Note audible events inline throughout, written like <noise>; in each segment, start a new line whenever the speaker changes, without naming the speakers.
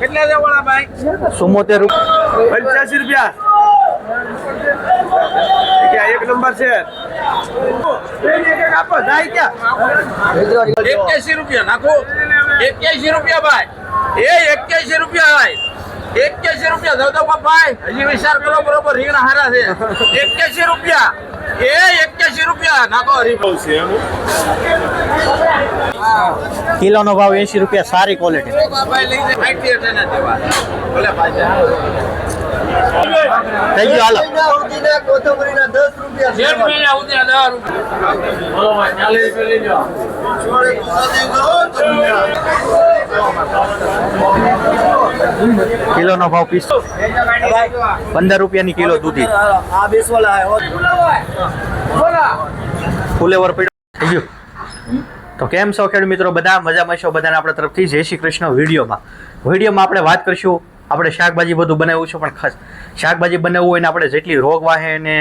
કેટલા દેવાળા ભાઈ?
ચુમ્મોતેર
પંચ્યાસી રૂપિયા. એક નંબર છે. એક્યાસી રૂપિયા નાખો. એક્યાસી રૂપિયા ભાઈ. એ એક્યાસી રૂપિયા ભાઈ. એક્યાસી રૂપિયા દઉં તો ભાઈ. હજી વિચાર કરો બરોબર રીંગણા હારા છે. એક્યાસી રૂપિયા. એ એક્યાસી રૂપિયા નાખો હરીફાવ છે
કિલોનો ભાવ એંશી રૂપિયા સારી ક્વોલિટી થઈ ગયું હાલો.
મહિના દસ રૂપિયા. જાઓ
કિલોનો ભાવ પીસ. પંદર રૂપિયાની કિલો દૂધી. ફુલેવર પીડ્યો તો કેમ છો ખેડૂત મિત્રો? બધા મજામાં છો? બધાને આપણા તરફથી જય શ્રી કૃષ્ણ વિડીયોમાં. વિડીયોમાં આપણે વાત કરીશું, આપણે શાકભાજી બધું બનાવ્યું છે, પણ ખાસ શાકભાજી બનાવવું હોય ને આપણે જેટલી રોગ વાહે ને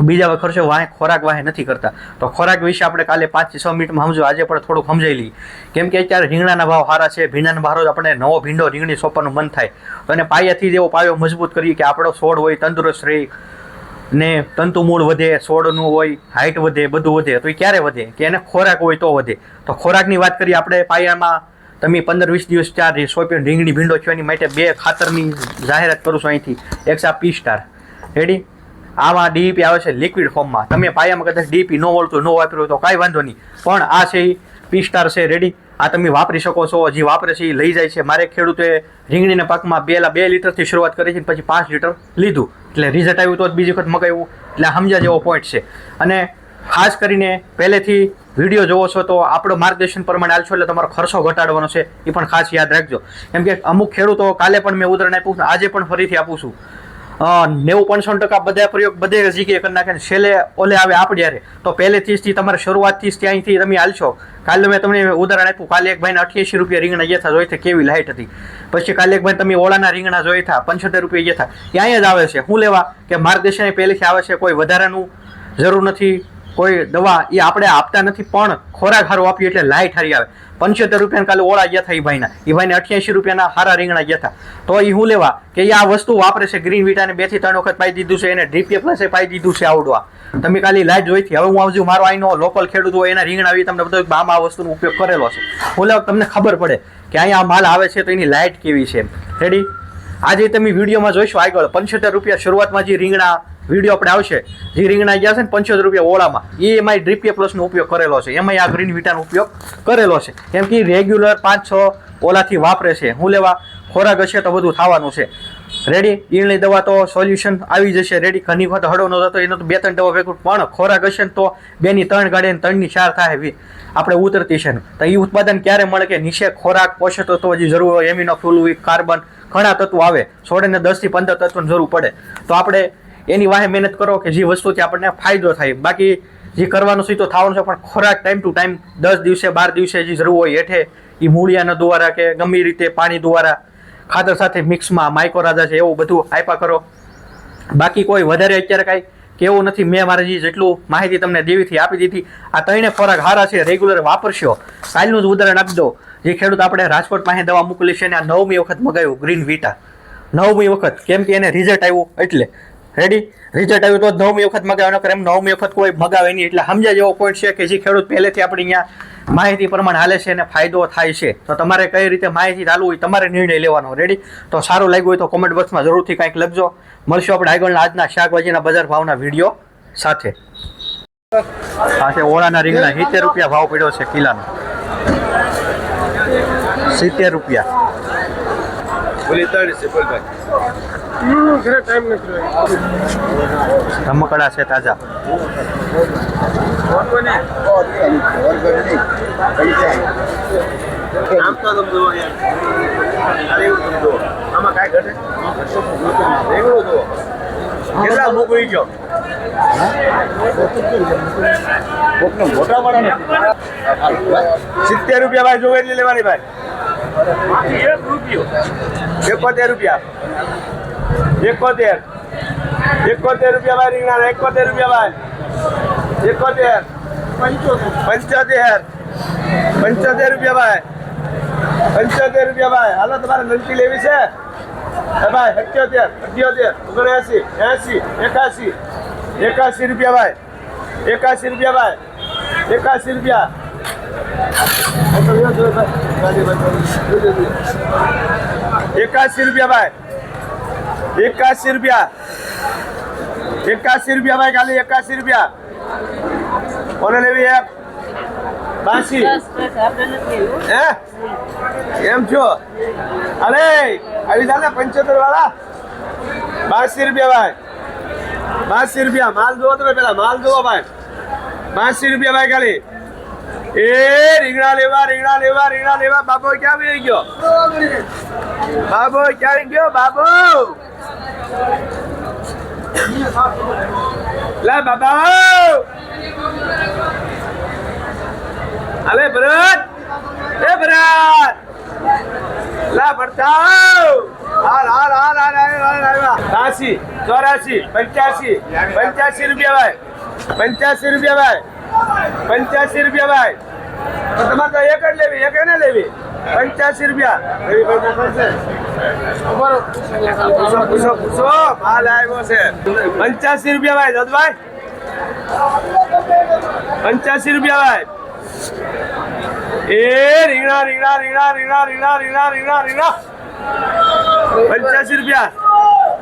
બીજા ખર્ચો વાહે ખોરાક વાહે નથી કરતા. તો ખોરાક વિશે આપણે કાલે પાંચથી છ મિનિટમાં સમજો. આજે પણ થોડુંક સમજાઈ લઈએ. કેમ કે અત્યારે રીંગણાના ભાવ સારા છે, ભીંડાના ભાવ આપણે નવો ભીંડો રીંગણી સોંપવાનું મન થાય. તો એને પાયાથી જ એવો પાયો મજબૂત કરીએ કે આપણો છોડ હોય, તંદુરસ્ત રહે ને તંતુ મૂળ વધે, છોડનું હોય હાઇટ વધે, બધું વધે. તો એ ક્યારે વધે? કે એને ખોરાક હોય તો વધે. તો ખોરાકની વાત કરીએ આપણે પાયામાં, તમે પંદર વીસ દિવસ ચાર સોંપીને રીંગણી ભીંડો છો એની માટે બે ખાતરની જાહેરાત કરું છું અહીંથી. એક છે પી સ્ટાર રેડી આમાં ડીપી આવે છે લિક્વિડ ફોર્મમાં તમે પાયામાં કદાચ ડીપી ન વળતું ન વાપર્યું તો કાંઈ વાંધો નહીં. પણ આ છે પી સ્ટાર છે રેડી આ તમે વાપરી શકો છો હજી વાપરે છે એ લઈ જાય છે. મારે ખેડૂતે રીંગણીના પાકમાં બે બે લીટરથી શરૂઆત કરી છે પછી પાંચ લીટર લીધું. એટલે રિઝલ્ટ આવ્યું તો જ બીજી વખત મગાવ્યું. એટલે સમજ્યા જેવો પોઈન્ટ છે. અને ખાસ કરીને પહેલેથી વીડિયો જોવો છો તો આપણો માર્ગદર્શન પ્રમાણે હાલશો એટલે તમારો ખર્ચો ઘટાડવાનો છે. એ પણ ખાસ યાદ રાખજો. કેમ કે અમુક ખેડૂતો કાલે પણ મેં ઉદાહરણ આપ્યું આજે પણ ફરીથી આપું છું. નેવું પંચાવન ટકા બધા પ્રયોગ બધે જગ્યાએ કરી નાખે છેલ્લે ઓલે આવે આપણે યારે તો પહેલેથી જ તમારે શરૂઆતથી જ ત્યાંથી તમે હાલશો. કાલે મેં તમને ઉદાહરણ આપ્યું, કાલે એક ભાઈને અઠ્યાસી રૂપિયા રીંગણા ગયા જોઈ હતા કેવી લાઇટ હતી. પછી કાલે એક ભાઈ તમે ઓળાના રીંગણા જોઈ હતા પંચોતેર રૂપિયા ગયા ત્યાં જ આવે છે. શું લેવા? કે માર્ગદર્શન પહેલેથી આવે છે, કોઈ વધારાનું જરૂર નથી. કોઈ દવા એ આપણે આપતા નથી, પણ ખોરાક સારો આપીએ એટલે લાઇટ હારી આવે. પંચોતેર રૂપિયાના કાલે ઓળા ગયા હતા એ ભાઈના. એ ભાઈને અઠ્યાસી રૂપિયાના હારા રીંગણા ગયા હતા તો એ હું લેવા? કે એ આ વસ્તુ વાપરે છે ગ્રીન વિટાને બેથી ત્રણ વખત પાઈ દીધું છે, એને ડ્રીપીએ પ્લસે પાઈ દીધું છે આવડવા. તમે ખાલી લાઈટ જોઈતી હવે હું આવજો, મારો આઈનો લોકલ ખેડૂત હોય, એના રીંગણા આવી, તમને બધો આમાં આ વસ્તુનો ઉપયોગ કરેલો છે. હું લેવા તમને ખબર પડે કે અહીંયા માલ આવે છે તો એની લાઇટ કેવી છે. રેડી આજે તમે વિડીયોમાં જોઈશું આગળ, પંચોતેર રૂપિયા શરૂઆતમાં જે રીંગણા વીડિયો આપણે આવશે. જે રીંગણા ગયા છે ને પંચોતેર રૂપિયા ઓળામાં. એ એમાં ડ્રીપીએ પ્લસનો ઉપયોગ કરેલો છે. એમાં આ ગ્રીન વિટાનો ઉપયોગ કરેલો છે. કેમ કે રેગ્યુલર પાંચ છ ઓલાથી વાપરે છે. હું લેવા ખોરાક હશે તો બધું થવાનું છે. રેડી ઈળની દવા તો સોલ્યુશન આવી જશે. રેડી ઘણી વખત હળો ન થતો, એનો તો બે ત્રણ દવા ભેગું. પણ ખોરાક હશે ને તો બેની ત્રણ ગાડે ને ત્રણની ચાર થાય. આપણે ઉતરતી છે ને. તો એ ઉત્પાદન ક્યારે મળે કે નીચે ખોરાક પોષક તત્વો જે જરૂર હોય એમિનો ફ્લુવિક કાર્બન ઘણા તત્વો આવે. છોડને દસથી પંદર તત્વોની જરૂર પડે. તો આપણે એની વાહે મહેનત કરો કે જે વસ્તુથી આપણને ફાયદો થાય. બાકી જે કરવાનું છે તો થવાનું છે, પણ ખોરાક ટાઈમ ટુ ટાઈમ દસ દિવસે, બાર દિવસે જે જરૂર હોય હેઠે એ મૂળિયાના દ્વારા કે ગમે રીતે પાણી દ્વારા, ખાતર સાથે મિક્સમાં માઇકોરાજા છે, એવું બધું આપ્યા કરો. બાકી કોઈ વધારે અત્યારે કાંઈ કેવું નથી. મેં મારે જે જેટલું માહિતી તમને દેવીથી આપી દીધી, આ ત્રણે ખોરાક હારા છે રેગ્યુલર વાપરશો. કાલનું જ ઉદાહરણ આપી દો જે ખેડૂત આપણે રાજકોટ પાસે દવા મોકલી છે અને આ નવમી વખત મગાવ્યું ગ્રીન વિટા નવમી વખત, કેમ કે એને રિઝલ્ટ આવ્યું એટલે. રેડી રિઝલ્ટ આવ્યું તો નવમી વખત મગાવવાનો નકર એમ નવમી વખત કોઈ મગાવે નહીં. એટલે સમજ્યા જેવો પોઈન્ટ છે કે જે ખેડૂત પહેલેથી આપણે અહીંયા માહિતી પ્રમાણે હાલે છે અને ફાયદો થાય છે. તો તમારે કઈ રીતે માહિતી ચાલુ હોય તમારે નિર્ણય લેવાનો. રેડી તો સારું લાગ્યું હોય તો કોમેન્ટ બોક્સમાં જરૂરથી કાંઈક લખજો. મળશું આપણે આગળના આજના શાકભાજીના બજાર ભાવના વીડિયો સાથે. સાથે ઓળાના રીંગણા. સિત્તેર રૂપિયા ભાવ પડ્યો છે કિલાનો. સિત્તેર રૂપિયા.
બોલી ત્રણ છે ભાઈ.
ધમકડા છે તાજા.
કેટલા મોકલી ગયો સિત્તેર રૂપિયા ભાઈ જોવે એટલી લેવાની ભાઈ. એક રૂપિયો. એકોતેર રૂપિયા. એકોતેર. એકોતેર રૂપિયા ભાઈ રીંગણા એકોતેર રૂપિયા ભાઈ. એકોતેર. પંચોતેર. પંચોતેર રૂપિયા ભાઈ.
પંચોતેર રૂપિયા ભાઈ. હાલો, તમારે નંતી લેવી છે? ભાઈ, સત્યોતેર, અઠ્યોતેર, ઓગણએસી, એસી, એકાસી. એકાસી રૂપિયા ભાઈ. એકાસી રૂપિયા ભાઈ. એકાસી રૂપિયા. એકાસી રૂપિયા ભાઈ. એકાસી રૂપિયા. એકાસી રૂપિયા ભાઈ ખાલી એકાસી રૂપિયા. કોને લેવી એક? બાસી. હે? એમ છો? અરે આવી જા ને પંચોતેર વાળા? બાસી રૂપિયા ભાઈ. બાસી રૂપિયા. માલ જોવો તમે પેલા માલ જોવો ભાઈ. બાસી રૂપિયા ભાઈ ખાલી. એ રીંગણા લેવા રીંગણા લેવા રીંગણા લેવા. બાબો ક્યાં આવી ગયો? બાબો ક્યાં ગયો? બાબો! લા બાબા! અલે ભરત! એ ભરત! લા ભરતાવ! હાલ હાલ હાલ હાલ હાલ હાલ હાલ ચોરાશી પંચ્યાસી પંચ્યાસી રૂપિયા ભાઈ. પંચ્યાસી રૂપિયા ભાઈ. પંચ્યાસી રૂપિયા ભાઈ. તમારે તો એક જ લેવી, એક એને લેવી. પંચ્યાસી રૂપિયા. પંચ્યાસી રૂપિયા ભાઈ દત્તભાઈ પંચ્યાસી રૂપિયા ભાઈ. એ રીંગણા રીંગણા રીંગણા રીંગણા રીંગણા રીંગણા રીંગણા રીંગણા. પંચ્યાસી રૂપિયા.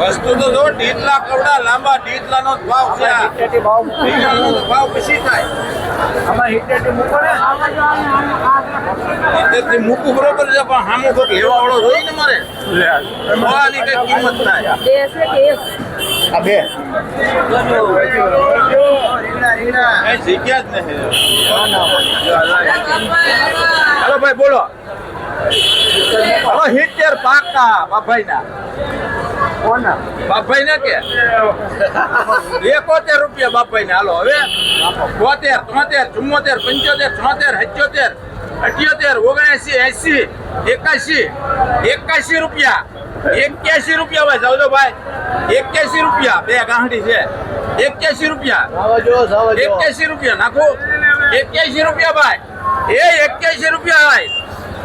વસ્તુ તો જો ઢીટલા કવડા લાંબા ઢીટલા નો ભાવ છે ભાવ. પછી થાય. આમાં હિટેટી મૂકો ને. હિટેટી મૂકું બરોબર છે પણ સામો કોઈક લેવા વાળો જોઈ ને મારે? લેવાની કઈ કિંમત થાય. બે છે કે એક? આ બે. જગ્યા જ નહીં. હલો ભાઈ બોલો. સિત્તેર પાકા બાભાઈ ના બાભાઈ ના કે? એકોતેર રૂપિયા બાભાઈ ને હાલો હવે. બોતેર તોતેર ચુમ્મોતેર પંચોતેર છોતેર સત્યોતેર અઠ્યોતેર ઓગણસી એસી એકાશી એકાશી રૂપિયા. એક્યાસી રૂપિયા ભાઈ. સૌદોભાઈ એક્યાસી રૂપિયા. બે ગાંઠી છે. એક્યાસી રૂપિયા. એક્યાસી રૂપિયા. નાખો. એક્યાસી રૂપિયા ભાઈ. એ એક્યાસી રૂપિયા ભાઈ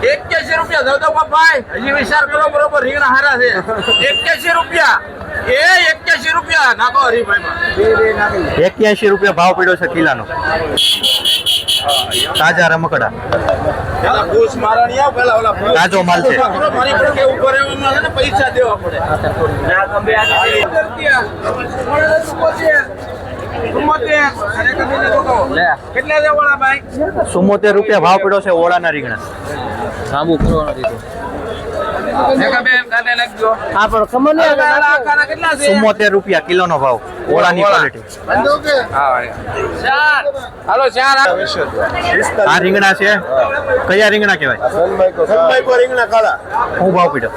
એક્યાસી રૂપિયા સૌદો ભાઈ હજી વિચાર કરો બરોબર રીંગણા હારા છે. <laughs> એક્યાસી રૂપિયા. એ એક્યાસી રૂપિયા. નાખો હરીભાઈ
એક્યાસી રૂપિયા ભાવ પડ્યો છે કિલાનો. તાજા રમકડા. તાજો માલ છે.
પૈસા દેવા પડે. કેટલા ભાઈ?
ચુમ્મોતેર રૂપિયા ભાવ પડ્યો છે ઓળાના રીંગણા.
લાંબુ કરવા નથી
તો રૂપિયા કિલો ભાવ. ઓળા. ક્વોલિટી આ રીંગણા છે. કયા રીંગણા
કેવાય રીંગણા કાળા.
હું ભાવ
પીડો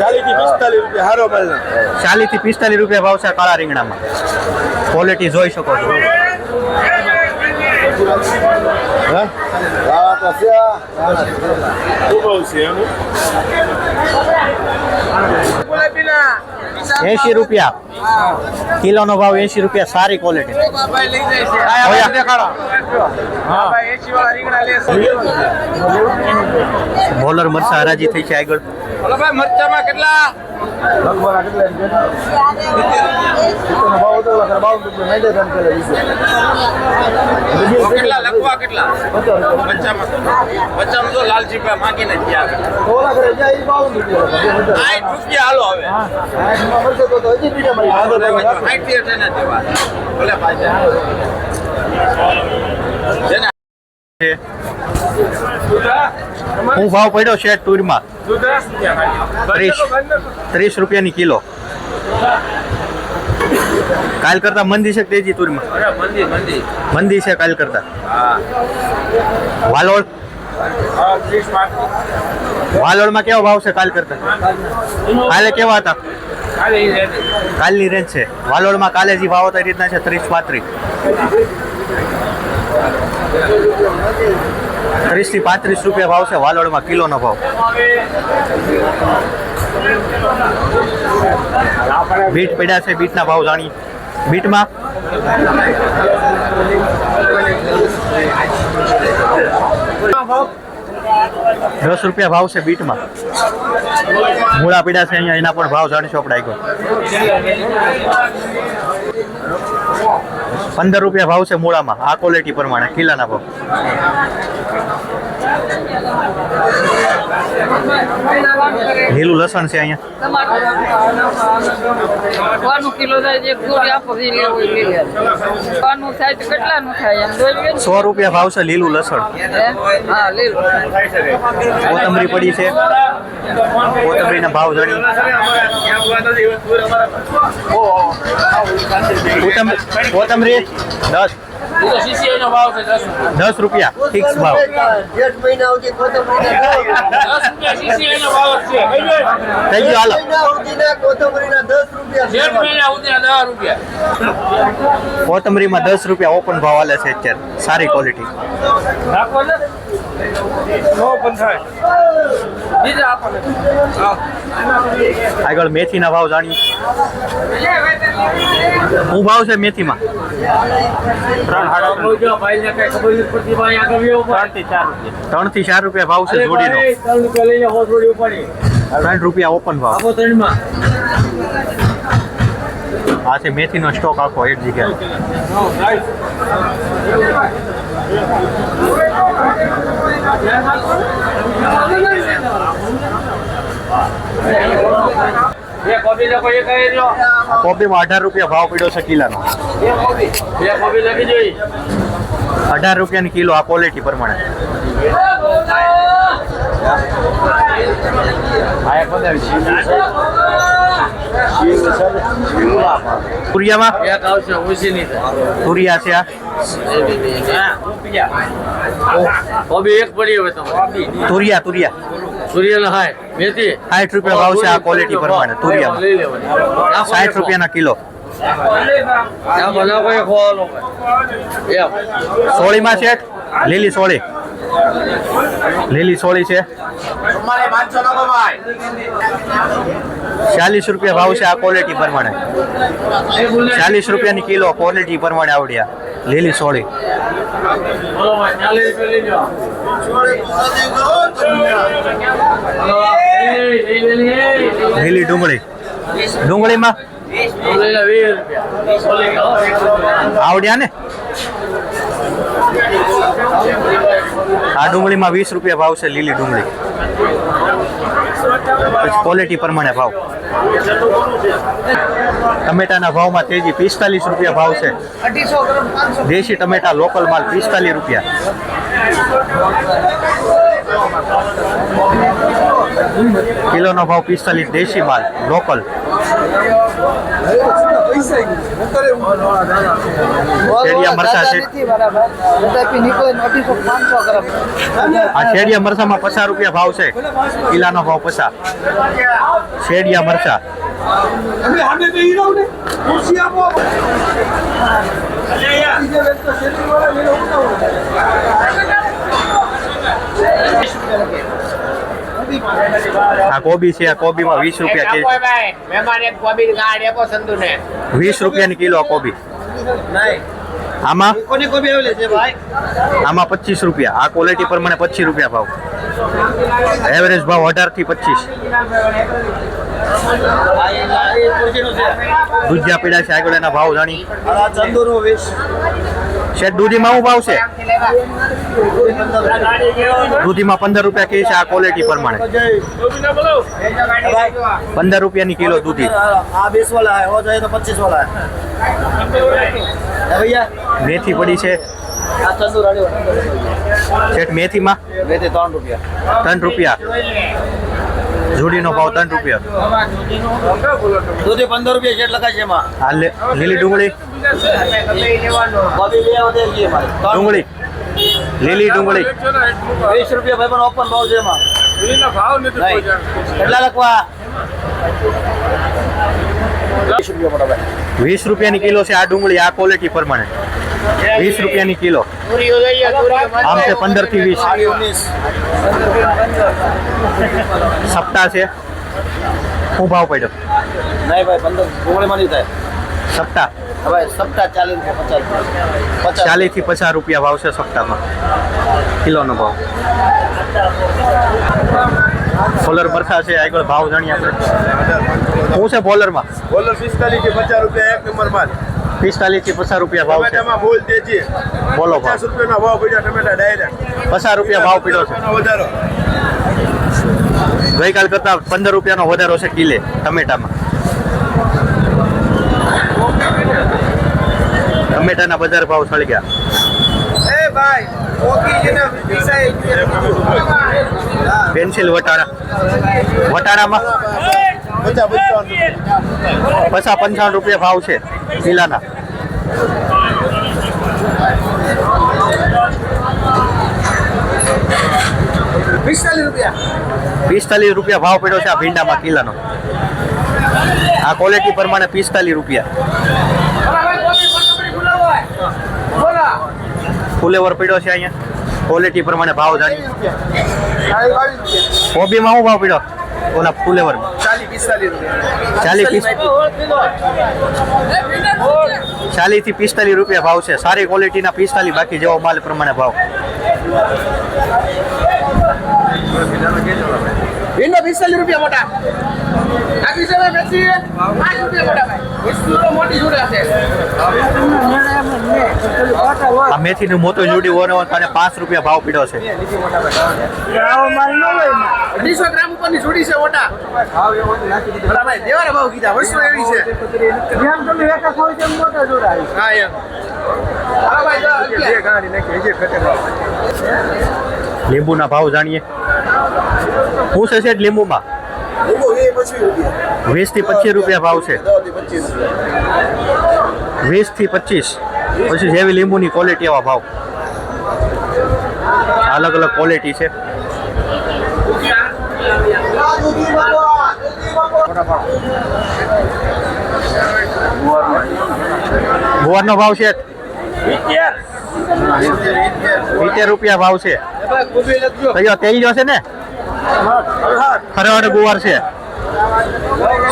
ચાલીસથી રૂપિયા હારો માલ
ચાલીસથી પિસ્તાલીસ રૂપિયા ભાવ છે કાળા રીંગણામાં. ક્વોલિટી જોઈ શકો છો.
café.
એસી રૂપિયા. કિલોનો ભાવ એસી રૂપિયા સારી ક્વોલિટી બોલર મરસા હરાજી થઈ છે આગળ.
ઓલો ભાઈ મરચામાં કેટલા? કેટલા લખવા કેટલા? મરચામાં તો. લાલજી ભાઈ માંગીને ગયા સાઠ હાલો હવે. સાઠ
રૂપિયા શું ભાવ પડ્યો છે ટૂરમાં. ત્રીસ. ત્રીસ રૂપિયાની કિલો. કાલ કરતા મંદી છે તેજી તુરમાં
મંદી
છે કાલ કરતા.
વાલોડ
વાલોળ? વાલોડમાં કેવો ભાવ છે કાલ કરતા? કાલે કેવા હતા? કાલની રેન્જ છે. વાલોડમાં કાલે જે ભાવ હતા એ રીતના છે ત્રીસ પાંત્રીસ. ત્રીસથી પાંત્રીસ રૂપિયા ભાવ છે વાલોડમાં કિલોનો ભાવ. બીટ પડ્યા છે, બીટના ભાવ જાણી. બીટમાં? દસ રૂપિયા ભાવ છે બીટમાં. મૂળા પીડા છે અહીંયા, એના પણ ભાવ જાણીશું આપણે આગળ. પંદર રૂપિયા ભાવ છે મૂળામાં. આ ક્વોલિટી પ્રમાણે કિલ્લાના ભાવ. લીલું લસણ છે અહીંયા.
ને.
સો રૂપિયા ભાવ છે લીલું લસણ. કોથમરી પડી છે. કોથમરીના ભાવ જાણી કોથમ- કોથમરી? દસ.
નો દસ રૂપિયા.
ફિક્સ ભાવ.
જેઠ મહિના સુધી કોથમરીના
દસ રૂપિયા ભાવ છે.
થઈ ગયું? હાલો.
કોથમરીના દસ રૂપિયા
જેઠ મહિના સુધી દસ રૂપિયા.
કોથમરીમાં દસ રૂપિયા ઓપન ભાવ હાલે છે અત્યારે. સારી ક્વોલિટી
રાખો મેથી નો ને
આગળ ભાવ જાણીએ. શું ભાવ છે મેથીમાં? ત્રણથી ચાર રૂપિયા ભાવ છે જોડીનો. ત્રણ રૂપિયા ઓપન ભાવ. આ છે મેથીનો સ્ટોક આખો એક જગ્યાએ.
કોબી
અઢાર રૂપિયા ભાવ પીડ્યો છે કિલાનો. અઢાર રૂપિયાની કિલો આ ક્વોલિટી પ્રમાણે. તુરિયામાં તુરિયા છે આ?
કોબી એક પડી હવે તમારે
તુરિયા તુરિયા.
સૂર્ય હાય મેથી.
સાઠ રૂપિયા ભાવ છે આ ક્વોલિટી પ્રમાણે
લઈ લેવાની.
સાઠ રૂપિયાના કિલો.
આ બધા કોઈ ખોવાનો એમ
સોળીમાં છે લીલી સોળી. લીલી સોળી છે. ચાલીસ રૂપિયા ભાવ છે આ ક્વોલિટી પ્રમાણે. ચાલીસ રૂપિયાની કિલો ક્વોલિટી પ્રમાણે આવડ્યા. લીલી સોળી. લીલી ડુંગળી. ડુંગળીમાં? આવડ્યા ને? આ ડુંગળીમાં વીસ રૂપિયા ભાવ છે લીલી ડુંગળી. ક્વોલિટી પ્રમાણે ભાવ. ટમેટાના ભાવમાં તેજી પિસ્તાલીસ રૂપિયા ભાવ છે. દેશી ટમેટા લોકલ માલ પિસ્તાલીસ રૂપિયા. કિલોનો ભાવ પિસ્તાલીસ દેશી માલ લોકલ. શેરડિયા મરચાં છે. આ શેડિયા મરચામાં પચાસ રૂપિયા ભાવ છે. કિલાનો ભાવ પચાસ. શેરિયા મરચા આ કોબી છે આ કોબીમાં વીસ રૂપિયા કે
મહેમાન એક કોબી ગાડ આપો
વીસ રૂપિયાની કિલો કોબી. આમાં?
કોની કોબી આવેલી છે ભાઈ?
આમાં પચીસ રૂપિયા. આ ક્વોલિટી પ્રમાણે પચીસ રૂપિયા ભાવ. એવરેજ ભાવ અઢારથી પચીસ દૂધિયા પીડા છે આગળ એના ભાવ જાણી.
ચંદુરો વીસ.
શેઠ દૂધીમાં શું ભાવ છે? દૂધીમાં પંદર રૂપિયા કે છે આ ક્વોલિટી પ્રમાણે. પંદર રૂપિયાની કિલો દૂધી. મેથી પડી છે. શેઠ મેથીમાં?
મેથી ત્રણ રૂપિયા.
ત્રણ રૂપિયા. જોડીનો ભાવ ત્રણ રૂપિયા.
દૂધી પંદર રૂપિયા શેઠ લખાય છે એમાં.
લીલી ડુંગળી. ડુંગળી. લીલી ડુંગળી.
વીસ રૂપિયા ભાઈ પણ ઓપન ભાવ છે એમાં.
ભાવ નથી.
કેટલા લખવા? વીસ રૂપિયા મોટા ભાઈ.
વીસ રૂપિયાની કિલો છે આ ડુંગળી આ ક્વોલિટી પ્રમાણે. વીસ રૂપિયાની કિલો. આમ છે પંદરથી વીસ સપ્તાહ છે. શું ભાવ પડ્યો?
નહીં ભાઈ પંદર. ડુંગળીમાં નહીં થાય.
સપ્તાહ.
હવે સપ્તાહ ચાલીસ પચાસ ચાલીસથી પચાસ
રૂપિયા ભાવ છે સપ્તાહમાં કિલોનો ભાવ. સોલર બરખા છે આગળ ભાવ જાણીએ આપણે. શું છે બોલરમાં
બોલર પિસ્તાલીસથી પચાસ રૂપિયા એક નંબર માલ.
પિસ્તાલીસથી પચાસ રૂપિયા ભાવ છે.
ટમેટામાં ફૂલ તેજી.
બોલો
પચાસ રૂપિયાનો ભાવ પડ્યા ટમેટા ડાયરેક્ટ.
પચાસ રૂપિયા ભાવ પડ્યો છે.
વધારો.
ગઈકાલ કરતા પંદર રૂપિયાનો વધારો છે કિલે ટમેટામાં. ટમેટાના બજાર ભાવ સળગ્યા પેન્સિલ વટાણા. વટાણામાં?
પચાસ પંચાવન
રૂપિયા ભાવ છે કિલાના.
પિસ્તાલીસ રૂપિયા.
પિસ્તાલીસ રૂપિયા ભાવ પડ્યો છે આ ભીંડામાં કિલાનો. આ ક્વોલિટી પ્રમાણે પિસ્તાલીસ રૂપિયા. ફુલેવર પડ્યો છે અહીંયા? ક્વોલિટી પ્રમાણે ભાવ જાણી કોબીમાં શું ભાવ પડ્યો? ઓલા ફુલેવર
ચાલીસ પિસ્તાલીસ રૂપિયા.
ચાલીસ ચાલીસથી પિસ્તાલીસ રૂપિયા ભાવ છે. સારી ક્વોલિટીના પિસ્તાલીસ બાકી જેવો માલ પ્રમાણે ભાવ.
ભીંડો પિસ્તાલીસ રૂપિયા મોટા. બેસી પાંચ રૂપિયા મોટા જોડે છે
આ મેથીનું મોટું જુડી ઓનો તને પાંચ રૂપિયા ભાવ પીડો છે.
અઢીસો ગ્રામ ઉપરની જોડી છે મોટા. મોટા દેવાના ભાવ કીધા વર્ષો એવી છે. હા એમ. હા ભાઈ જો અગિયાર.
લીંબુના ભાવ જાણીએ. શું છે લીંબુમાં? વીસથી પચીસ રૂપિયા ભાવ છે. વીસથી પચીસ. પછી જેવી લીંબુની ક્વોલિટી એવા ભાવ. અલગ અલગ ક્વોલિટી છે. ગુવારનો ભાવ છે. સિત્તેર રૂપિયા ભાવ છે. તેઈ જશે ને? ખરવાડ ગુવાર છે.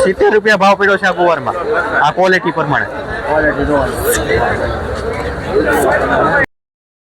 સિત્તેર રૂપિયા ભાવ પડ્યો છે આ ગુવારમાં. આ ક્વોલિટી પ્રમાણે.